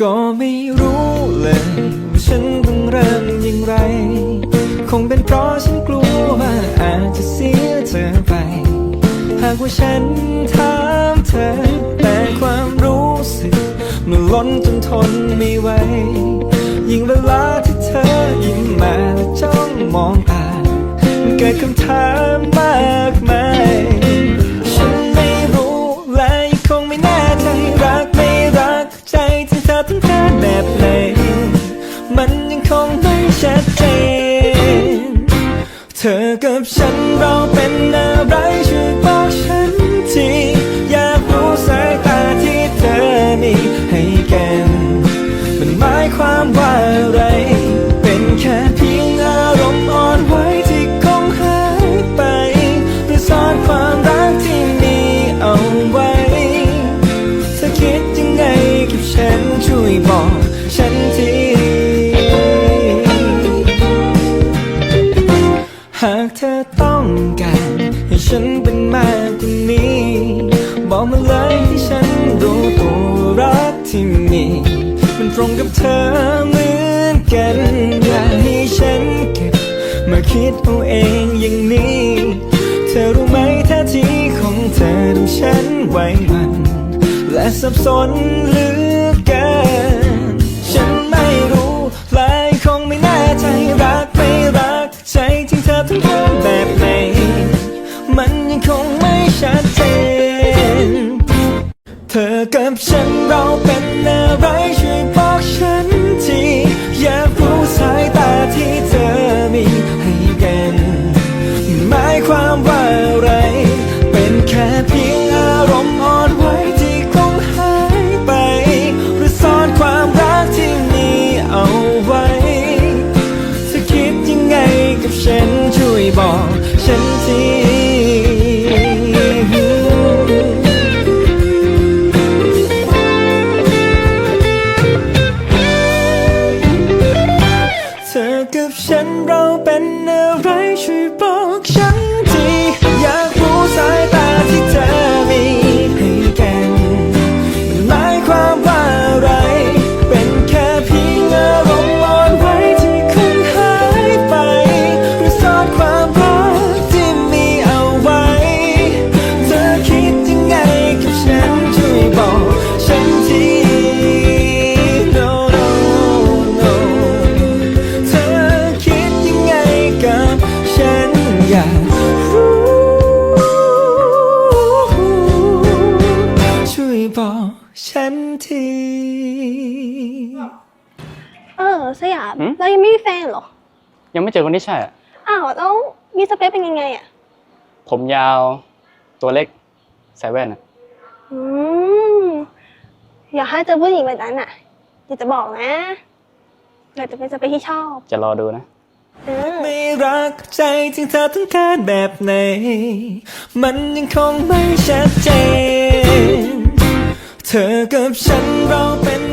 ก็ไม่รู้เลยว่าฉันต้องเริ่มอย่างไร คงเป็นเพราะฉันกลัวว่าอาจจะเสียเธอไป หากว่าฉันถามเธอ แต่ความรู้สึกมันล้นจนทนไม่ไหว ยิ่งเวลาที่เธอยิ้มมาและจ้องมองตามันเกิดคำถามมากมาย ดเจน เธอกับฉันเราเป็นอะไรช่วย เธอต้องการให้ฉันเป็นมากกว่านี้ บอกมาเลยให้ฉันรู้ตัวรักที่มีมันตรงกับเธอเหมือนกันอย่าให้ฉันเก็บมาคิดเอาเองอย่างนี้ เธอรู้ไหมท่าทีของเธอทำฉันไหวหมัน และสับสนหลือ เธอกับฉันเราเป็นอะไรช่วยบอกฉันทีอยากรู้สายตาที่เธอมีให้กันหมายความว่าอะไร เป็นแค่เพียงอารมณ์อ่อนไหวที่คงหายไป หรือซ่อนความรักที่มีเอาไว้เธอคิดยังไงกับฉันช่วยบอกฉันที อะไฉันที เออสยามหืม เรายังไม่มีแฟนเหรอ ยังไม่เจอคนที่ใช่อะอ้าวแล้วมีสเปคเป็นยังไงอะ ผมยาวตัวเล็กใส่แว่นอะอืมอยากให้เจอผู้หญิงแบบนั้นอะอยากจะบอกนะเดี๋ยวจะเป็นสเปคที่ชอบจะรอดูนะ เออไม่รักใจที่เธอต้องการแบบไหน มันยังคงไม่ชัดเจน เธอกับฉันเราเป็น